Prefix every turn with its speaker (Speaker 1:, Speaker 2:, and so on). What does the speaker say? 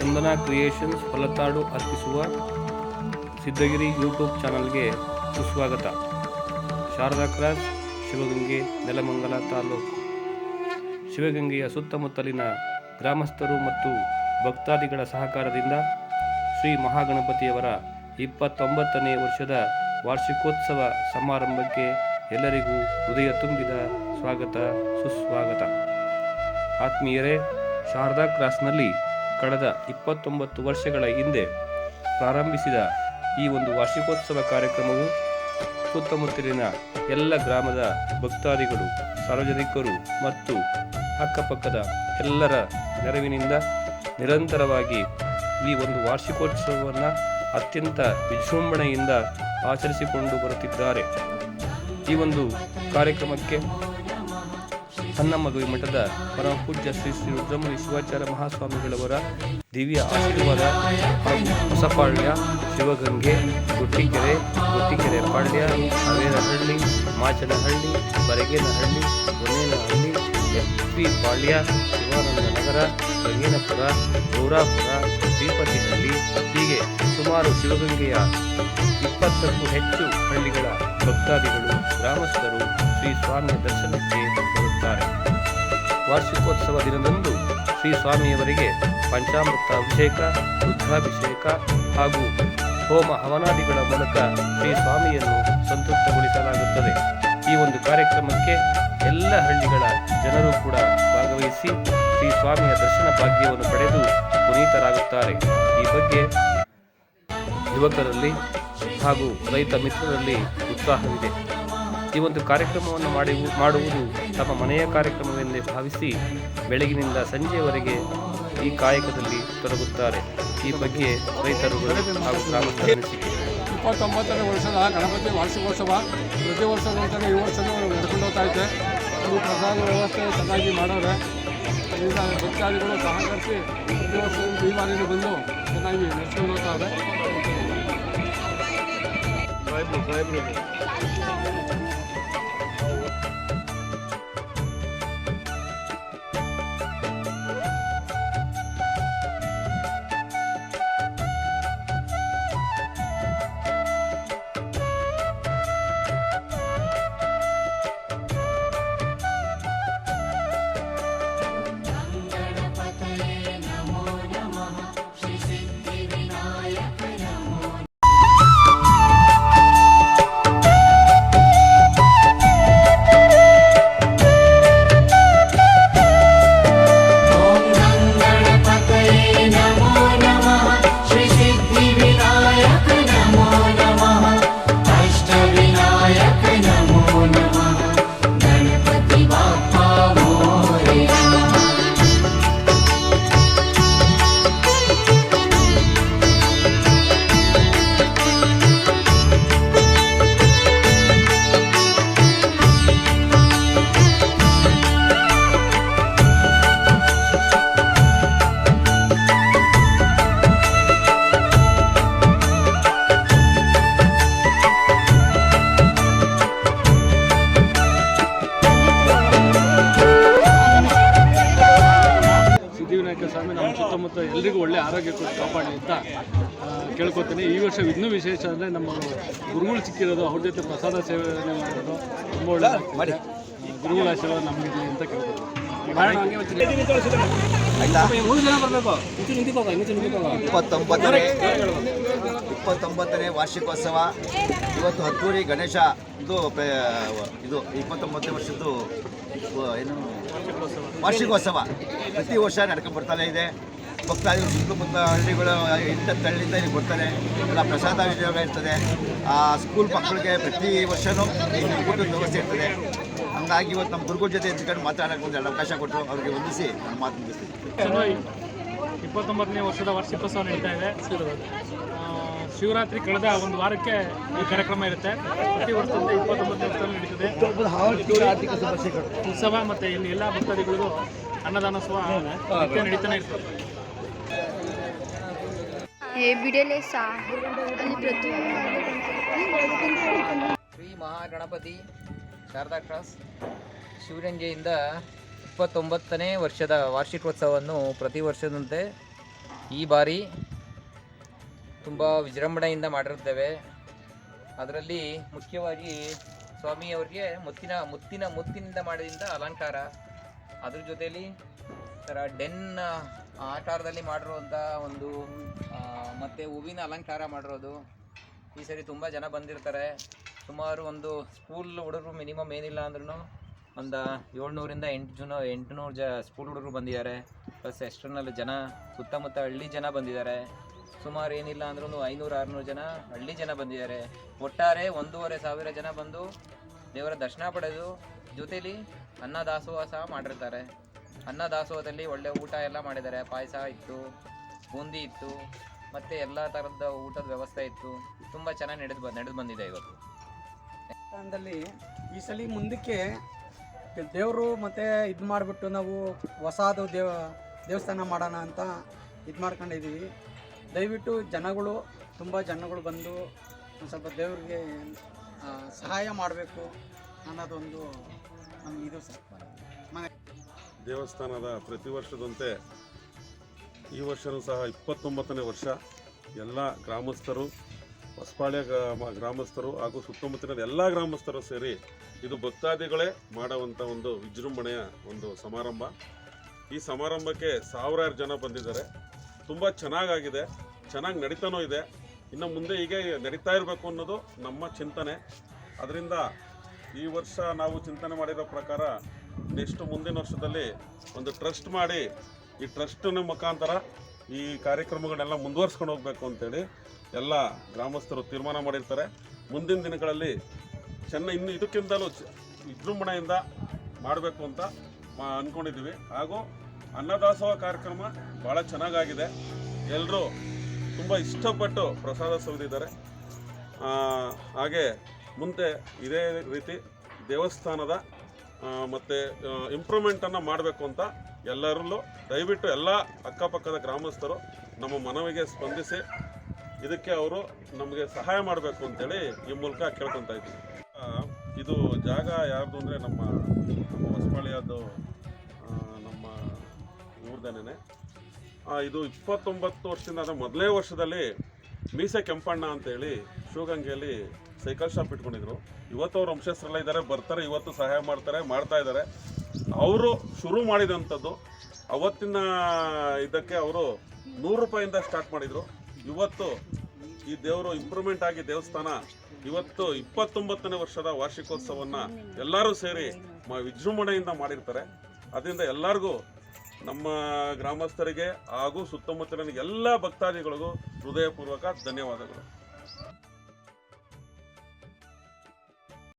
Speaker 1: ಚಂದನ creations ಫಲತಾಡು ಅರ್ಪಿಸುವ Siddhagiri YouTube ಚಾನಲ್ಗೆ ಸುಸ್ವಾಗತ. ಶಾರದಾ ಕ್ರಾಸ್, ಶಿವಗಂಗೆ, ನೆಲಮಂಗಲ ತಾಲೂಕು. ಶಿವಗಂಗೆಯ ಸುತ್ತಮುತ್ತಲಿನ ಗ್ರಾಮಸ್ಥರು ಮತ್ತು ಭಕ್ತಾದಿಗಳ ಸಹಕಾರದಿಂದ ಶ್ರೀ ಮಹಾಗಣಪತಿಯವರ ಇಪ್ಪತ್ತೊಂಬತ್ತನೇ ವರ್ಷದ ವಾರ್ಷಿಕೋತ್ಸವ ಸಮಾರಂಭಕ್ಕೆ ಎಲ್ಲರಿಗೂ ಹೃದಯ ತುಂಬಿದ ಸ್ವಾಗತ, ಸುಸ್ವಾಗತ. ಆತ್ಮೀಯರೇ, ಶಾರದಾ ಕ್ರಾಸ್ನಲ್ಲಿ ಕಳೆದ ಇಪ್ಪತ್ತೊಂಬತ್ತು ವರ್ಷಗಳ ಹಿಂದೆ ಪ್ರಾರಂಭಿಸಿದ ಈ ಒಂದು ವಾರ್ಷಿಕೋತ್ಸವ ಕಾರ್ಯಕ್ರಮವು ಸುತ್ತಮುತ್ತಲಿನ ಎಲ್ಲ ಗ್ರಾಮದ ಭಕ್ತಾದಿಗಳು, ಸಾರ್ವಜನಿಕರು ಮತ್ತು ಅಕ್ಕಪಕ್ಕದ ಎಲ್ಲರ ನೆರವಿನಿಂದ ನಿರಂತರವಾಗಿ ಈ ಒಂದು ವಾರ್ಷಿಕೋತ್ಸವವನ್ನು ಅತ್ಯಂತ ವಿಜೃಂಭಣೆಯಿಂದ ಆಚರಿಸಿಕೊಂಡು ಬರುತ್ತಿದ್ದಾರೆ. ಈ ಒಂದು ಕಾರ್ಯಕ್ರಮಕ್ಕೆ ಹನ್ನಮಗವಿ ಮಠದ ಪರಮ ಪೂಜ್ಯ ಶ್ರೀ ಶ್ರೀ ರುದ್ರಮುನಿ ಶಿವಾಚಾರ್ಯ ಮಹಾಸ್ವಾಮಿಗಳವರ ದಿವ್ಯ ಆಶೀರ್ವಾದ. ಹೊಸಪಾಳ್ಯ, ಶಿವಗಂಗೆ, ಗುಟ್ಟಿಕೆರೆ ಗುಟ್ಟಿಕೆರೆ ಪಾಳ್ಯ ಹಳ್ಳಿ ಮಾಚನಹಳ್ಳಿ, ಬರಗೇನಹಳ್ಳಿ ಹೊನ್ನೇನಹಳ್ಳಿ ಎಫ್ ಪಿ ಪಾಳ್ಯ ಶಿವಾನಂದ ನಗರ ರಂಗೇನಪುರ ಗೌರಾಪುರ ಶ್ರೀಪತಿಹಳ್ಳಿ ಹೀಗೆ ಸುಮಾರು ಶಿವಗಂಗೆಯ ಇಪ್ಪತ್ತಕ್ಕೂ ಹೆಚ್ಚು ಹಳ್ಳಿಗಳ ಭಕ್ತಾದಿಗಳು, ಗ್ರಾಮಸ್ಥರು ಶ್ರೀ ಸ್ವಾಮಿಯ ದರ್ಶನಕ್ಕೆ ಬರುತ್ತಾರೆ ವಾರ್ಷಿಕೋತ್ಸವ ದಿನದಂದು ಶ್ರೀ ಸ್ವಾಮಿಯವರಿಗೆ ಪಂಚಾಮೃತ ಅಭಿಷೇಕ, ರುದ್ರಾಭಿಷೇಕ ಹಾಗೂ ಹೋಮ ಹವನಾದಿಗಳ ಮೂಲಕ ಶ್ರೀ ಸ್ವಾಮಿಯನ್ನು ಸಂತೃಪ್ತಗೊಳಿಸಲಾಗುತ್ತದೆ. ಈ ಒಂದು ಕಾರ್ಯಕ್ರಮಕ್ಕೆ ಎಲ್ಲ ಹಳ್ಳಿಗಳ ಜನರು ಕೂಡ ಭಾಗವಹಿಸಿ ಶ್ರೀ ಸ್ವಾಮಿಯ ದರ್ಶನ ಭಾಗ್ಯವನ್ನು ಪಡೆದು ಪುನೀತರಾಗುತ್ತಾರೆ. ಈ ಬಗ್ಗೆ ಯುವಕರಲ್ಲಿ ಹಾಗೂ ರೈತ ಮಿತ್ರರಲ್ಲಿ ಉತ್ಸಾಹವಿದೆ. ಈ ಒಂದು ಕಾರ್ಯಕ್ರಮವನ್ನು ಮಾಡಿ ಮಾಡುವುದು ತಮ್ಮ ಮನೆಯ ಕಾರ್ಯಕ್ರಮವೆಂದೇ ಭಾವಿಸಿ ಬೆಳಗಿನಿಂದ ಸಂಜೆಯವರೆಗೆ ಈ ಕಾಯಕದಲ್ಲಿ ತೊಡಗುತ್ತಾರೆ. ಈ ಬಗ್ಗೆ ರೈತರುಗಳು ಹಾಗೂ ಗ್ರಾಮಸ್ಥರ
Speaker 2: ಇಪ್ಪತ್ತೊಂಬತ್ತನೇ ವರ್ಷದ ಗಣಪತಿ ವಾರ್ಷಿಕೋತ್ಸವ. ಪ್ರತಿ ವರ್ಷದಂತೆ ಈ ವರ್ಷವೂ ನಡ್ಕೊಂಡು ಹೋಗ್ತಾ ಇದೆ. ಇದು ಪ್ರಸಾದ ವ್ಯವಸ್ಥೆ ಚೆನ್ನಾಗಿ ಮಾಡೋರೆ. ಈಗ ಭಕ್ತಾದಿಗಳು ಸಹಕರಿಸಿ ಪ್ರತಿ ವರ್ಷ ಈ ಬಾರಿನೂ ಬಂದು ಚೆನ್ನಾಗಿ ನಡೆಸ್ಕೊಂಡು ಹೋಗ್ತಾರೆ ಆರೋಗ್ಯ ಕೂಡ ಕಾಪಾಡಿ ಅಂತ ಕೇಳ್ಕೊತೀನಿ. ಈ ವರ್ಷ ಇನ್ನೂ ವಿಶೇಷ ಅಂದರೆ ನಮ್ಮ ಗುರುಗಳು ಸಿಕ್ಕಿರೋದು ಅವ್ರ ಜೊತೆ ಪ್ರಸಾದ ಸೇವನೆ ಮಾಡೋದು ತುಂಬ ಒಳ್ಳೆ ಮಾಡಿ. ಗುರುಗಳ ಆಶೀರ್ವಾದ ನಮಗಿರಲಿ ಅಂತ ಕೇಳ್ಕೊತೀನಿ.
Speaker 3: ಇಪ್ಪತ್ತೊಂಬತ್ತನೇ ಇಪ್ಪತ್ತೊಂಬತ್ತನೇ ವಾರ್ಷಿಕೋತ್ಸವ. ಇವತ್ತು ಹತ್ತೂರಿ ಗಣೇಶ ಇದು ಇದು ಇಪ್ಪತ್ತೊಂಬತ್ತನೇ ವರ್ಷದ್ದು ಏನು? ವಾರ್ಷಿಕೋತ್ಸವ. ಪ್ರತಿ ವರ್ಷ ನಡ್ಕೊಂಡು ಬರ್ತಾನೆ ಇದೆ. ಭಕ್ತಾದಿಗಳು ಸುತ್ತಮುತ್ತ ಹಳ್ಳಿಗಳು ಇಂಥ ತಳ್ಳಿಂದ ಇಲ್ಲಿ ಬರ್ತಾರೆ ಎಲ್ಲ ಪ್ರಸಾದ ವಿನಿಯೋಗ ಇರ್ತದೆ. ಆ ಸ್ಕೂಲ್ ಮಕ್ಕಳಿಗೆ ಪ್ರತಿ ವರ್ಷವೂ ಇಲ್ಲಿ ಊಟದ ವ್ಯವಸ್ಥೆ ಇರ್ತದೆ. ಹಂಗಾಗಿ ಇವತ್ತು ನಮ್ಮ ಗುರುಗಳ ಜೊತೆ ಎತ್ಕೊಂಡು ಮಾತಾಡೋಕೆ ಒಂದು ಅವಕಾಶ ಕೊಟ್ಟರು. ಅವರಿಗೆ ವಂದಿಸಿ ನಮ್ಮ ಮಾತು ಮುಗಿಸ್ತೀವಿ
Speaker 4: ಇಪ್ಪತ್ತೊಂಬತ್ತನೇ ವರ್ಷದ ವಾರ್ಷಿಕೋತ್ಸವ ನಡೀತಾ ಇದೆ. ಶಿವರಾತ್ರಿ ಕಳೆದ ಒಂದು ವಾರಕ್ಕೆ ಈ ಕಾರ್ಯಕ್ರಮ ಇರುತ್ತೆ. ಪ್ರತಿ ವರ್ಷದಿಂದ ಇಪ್ಪತ್ತೊಂಬತ್ತನೇ ವರ್ಷದಲ್ಲಿ ನಡೀತದೆ. ಉತ್ಸವ ಮತ್ತು ಇಲ್ಲಿ ಎಲ್ಲ ಭಕ್ತಾದಿಗಳಿಗೂ ಅನ್ನದಾನೋತ್ಸವ ನಡೀತಾನೆ ಇರ್ತದೆ.
Speaker 5: ಬಿಡಲೇ
Speaker 6: ಶ್ರೀ ಮಹಾಗಣಪತಿ ಶಾರದಾ ಕ್ರಾಸ್ ಶಿವಗಂಗೆಯಿಂದ ಇಪ್ಪತ್ತೊಂಬತ್ತನೇ ವರ್ಷದ ವಾರ್ಷಿಕೋತ್ಸವವನ್ನು ಪ್ರತಿ ವರ್ಷದಂತೆ ಈ ಬಾರಿ ತುಂಬ ವಿಜೃಂಭಣೆಯಿಂದ ಮಾಡಿರುತ್ತೇವೆ. ಅದರಲ್ಲಿ ಮುಖ್ಯವಾಗಿ ಸ್ವಾಮಿಯವರಿಗೆ ಮುತ್ತಿನ ಮುತ್ತಿನ, ಮುತ್ತಿನಿಂದ ಮಾಡಿದಿಂದ ಅಲಂಕಾರ. ಅದ್ರ ಜೊತೆಯಲ್ಲಿ ಥರ ಡೆನ್ ಆಕಾರದಲ್ಲಿ ಮಾಡಿರುವಂಥ ಒಂದು ಮತ್ತೆ ಹೂವಿನ ಅಲಂಕಾರ ಮಾಡಿರೋದು. ಈ ಸರಿ ತುಂಬ ಜನ ಬಂದಿರ್ತಾರೆ. ಸುಮಾರು ಒಂದು ಸ್ಕೂಲ್ ಹುಡುಗರು ಮಿನಿಮಮ್ ಏನಿಲ್ಲ ಅಂದ್ರೂ ಒಂದು ಏಳ್ನೂರಿಂದ ಎಂಟು ಜನ, ಎಂಟುನೂರು ಜ ಸ್ಕೂಲ್ ಹುಡುಗರು ಬಂದಿದ್ದಾರೆ. ಪ್ಲಸ್ ಎಕ್ಸ್ಟರ್ನಲ್ ಜನ, ಸುತ್ತಮುತ್ತ ಹಳ್ಳಿ ಜನ ಬಂದಿದ್ದಾರೆ. ಸುಮಾರು ಏನಿಲ್ಲ ಅಂದ್ರೂ ಐನೂರು, ಆರುನೂರು ಜನ ಹಳ್ಳಿ ಜನ ಬಂದಿದ್ದಾರೆ. ಒಟ್ಟಾರೆ ಒಂದೂವರೆ ಸಾವಿರ ಜನ ಬಂದು ದೇವರ ದರ್ಶನ ಪಡೆದು ಜೊತೇಲಿ ಅನ್ನ ದಾಸೋಹ ಸಹ ಮಾಡಿರ್ತಾರೆ. ಅನ್ನ ದಾಸೋಹದಲ್ಲಿ ಒಳ್ಳೆ ಊಟ ಎಲ್ಲ ಮಾಡಿದ್ದಾರೆ. ಪಾಯಸ ಇತ್ತು, ಬೂಂದಿ ಇತ್ತು. ಮತ್ತು ಎಲ್ಲ ಥರದ ಊಟದ ವ್ಯವಸ್ಥೆ ಇತ್ತು. ತುಂಬ ಚೆನ್ನಾಗಿ ನಡೆದು ಬ ನಡೆದು ಬಂದಿದೆ ಇವತ್ತು.
Speaker 7: ದೇವಸ್ಥಾನದಲ್ಲಿ ಈ ಸಲ ಮುಂದಕ್ಕೆ ದೇವರು ಮತ್ತು ಇದು ಮಾಡಿಬಿಟ್ಟು ನಾವು ಹೊಸದು ದೇವ ದೇವಸ್ಥಾನ ಮಾಡೋಣ ಅಂತ ಇದು ಮಾಡ್ಕೊಂಡಿದ್ದೀವಿ ದಯವಿಟ್ಟು ಜನಗಳು ತುಂಬ ಜನಗಳು ಬಂದು ಒಂದು ಸ್ವಲ್ಪ ದೇವ್ರಿಗೆ ಸಹಾಯ ಮಾಡಬೇಕು ಅನ್ನೋದೊಂದು ನಮಗೆ ಇದು ಸರ್.
Speaker 8: ದೇವಸ್ಥಾನದ ಪ್ರತಿ ವರ್ಷದಂತೆ ಈ ವರ್ಷವೂ ಸಹ ಇಪ್ಪತ್ತೊಂಬತ್ತನೇ ವರ್ಷ. ಎಲ್ಲ ಗ್ರಾಮಸ್ಥರು, ಹೊಸಪಾಳ್ಯ ಗ್ರಾಮ ಗ್ರಾಮಸ್ಥರು ಹಾಗೂ ಸುತ್ತಮುತ್ತಲಿನ ಎಲ್ಲ ಗ್ರಾಮಸ್ಥರು ಸೇರಿ ಇದು ಭಕ್ತಾದಿಗಳೇ ಮಾಡುವಂಥ ಒಂದು ವಿಜೃಂಭಣೆಯ ಒಂದು ಸಮಾರಂಭ. ಈ ಸಮಾರಂಭಕ್ಕೆ ಸಾವಿರಾರು ಜನ ಬಂದಿದ್ದಾರೆ. ತುಂಬ ಚೆನ್ನಾಗಾಗಿದೆ, ಚೆನ್ನಾಗಿ ನಡೀತಾನೂ ಇದೆ. ಇನ್ನು ಮುಂದೆ ಹೀಗೆ ನಡೀತಾ ಇರಬೇಕು ಅನ್ನೋದು ನಮ್ಮ ಚಿಂತನೆ. ಅದರಿಂದ ಈ ವರ್ಷ ನಾವು ಚಿಂತನೆ ಮಾಡಿರೋ ಪ್ರಕಾರ ನೆಕ್ಸ್ಟ್ ಮುಂದಿನ ವರ್ಷದಲ್ಲಿ ಒಂದು ಟ್ರಸ್ಟ್ ಮಾಡಿ ಈ ಟ್ರಸ್ಟಿನ ಮುಖಾಂತರ ಈ ಕಾರ್ಯಕ್ರಮಗಳನ್ನೆಲ್ಲ ಮುಂದುವರ್ಸ್ಕೊಂಡು ಹೋಗಬೇಕು ಅಂತೇಳಿ ಎಲ್ಲ ಗ್ರಾಮಸ್ಥರು ತೀರ್ಮಾನ ಮಾಡಿರ್ತಾರೆ. ಮುಂದಿನ ದಿನಗಳಲ್ಲಿ ಚೆನ್ನ ಇನ್ನು ಇದಕ್ಕಿಂತಲೂ ವಿಜೃಂಭಣೆಯಿಂದ ಮಾಡಬೇಕು ಅಂತ ಅಂದ್ಕೊಂಡಿದ್ದೀವಿ ಹಾಗೂ ಅನ್ನದಾಸೋಹ ಕಾರ್ಯಕ್ರಮ ಭಾಳ ಚೆನ್ನಾಗಾಗಿದೆ. ಎಲ್ಲರೂ ತುಂಬ ಇಷ್ಟಪಟ್ಟು ಪ್ರಸಾದ ಸವಿದಿದ್ದಾರೆ. ಹಾಗೆ ಮುಂದೆ ಇದೇ ರೀತಿ ದೇವಸ್ಥಾನದ ಮತ್ತೆ ಇಂಪ್ರೂವ್ಮೆಂಟನ್ನು ಮಾಡಬೇಕು ಅಂತ ಎಲ್ಲರಲ್ಲೂ ದಯವಿಟ್ಟು ಎಲ್ಲ ಅಕ್ಕಪಕ್ಕದ ಗ್ರಾಮಸ್ಥರು ನಮ್ಮ ಮನವಿಗೆ ಸ್ಪಂದಿಸಿ ಇದಕ್ಕೆ ಅವರು ನಮಗೆ ಸಹಾಯ ಮಾಡಬೇಕು ಅಂತೇಳಿ ಈ ಮೂಲಕ ಕೇಳ್ಕೊತಾ ಇದ್ದೀವಿ ಇದು ಜಾಗ ಯಾರ್ದು ಅಂದರೆ ನಮ್ಮ ನಮ್ಮ ಹೊಸಪಾಳ್ಯದ್ದು ನಮ್ಮ ಊರ್ದೇನೆ ಇದು ಇಪ್ಪತ್ತೊಂಬತ್ತು ವರ್ಷದಿಂದ ಅಂದರೆ ಮೊದಲನೇ ವರ್ಷದಲ್ಲಿ ಮೀಸೆ ಕೆಂಪಣ್ಣ ಅಂತೇಳಿ ಶಿವಗಂಗೆಯಲ್ಲಿ ಸೈಕಲ್ ಶಾಪ್ ಇಟ್ಕೊಂಡಿದ್ರು. ಇವತ್ತು ಅವ್ರ ವಂಶಸ್ಥರೆಲ್ಲ ಇದ್ದಾರೆ, ಬರ್ತಾರೆ, ಇವತ್ತು ಸಹಾಯ ಮಾಡ್ತಾರೆ, ಮಾಡ್ತಾ ಇದ್ದಾರೆ. ಅವರು ಶುರು ಮಾಡಿದಂಥದ್ದು ಅವತ್ತಿನ ಇದಕ್ಕೆ ಅವರು ನೂರು ರೂಪಾಯಿಂದ ಸ್ಟಾರ್ಟ್ ಮಾಡಿದರು. ಇವತ್ತು ಈ ದೇವರು ಇಂಪ್ರೂವ್ಮೆಂಟ್ ಆಗಿ ದೇವಸ್ಥಾನ ಇವತ್ತು ಇಪ್ಪತ್ತೊಂಬತ್ತನೇ ವರ್ಷದ ವಾರ್ಷಿಕೋತ್ಸವವನ್ನು ಎಲ್ಲರೂ ಸೇರಿ ಮ- ವಿಜೃಂಭಣೆಯಿಂದ ಮಾಡಿರ್ತಾರೆ. ಅದರಿಂದ ಎಲ್ಲರಿಗೂ ನಮ್ಮ ಗ್ರಾಮಸ್ಥರಿಗೆ ಹಾಗೂ ಸುತ್ತಮುತ್ತಲಿನ ಎಲ್ಲ ಭಕ್ತಾದಿಗಳಿಗೂ ಹೃದಯಪೂರ್ವಕ ಧನ್ಯವಾದಗಳು.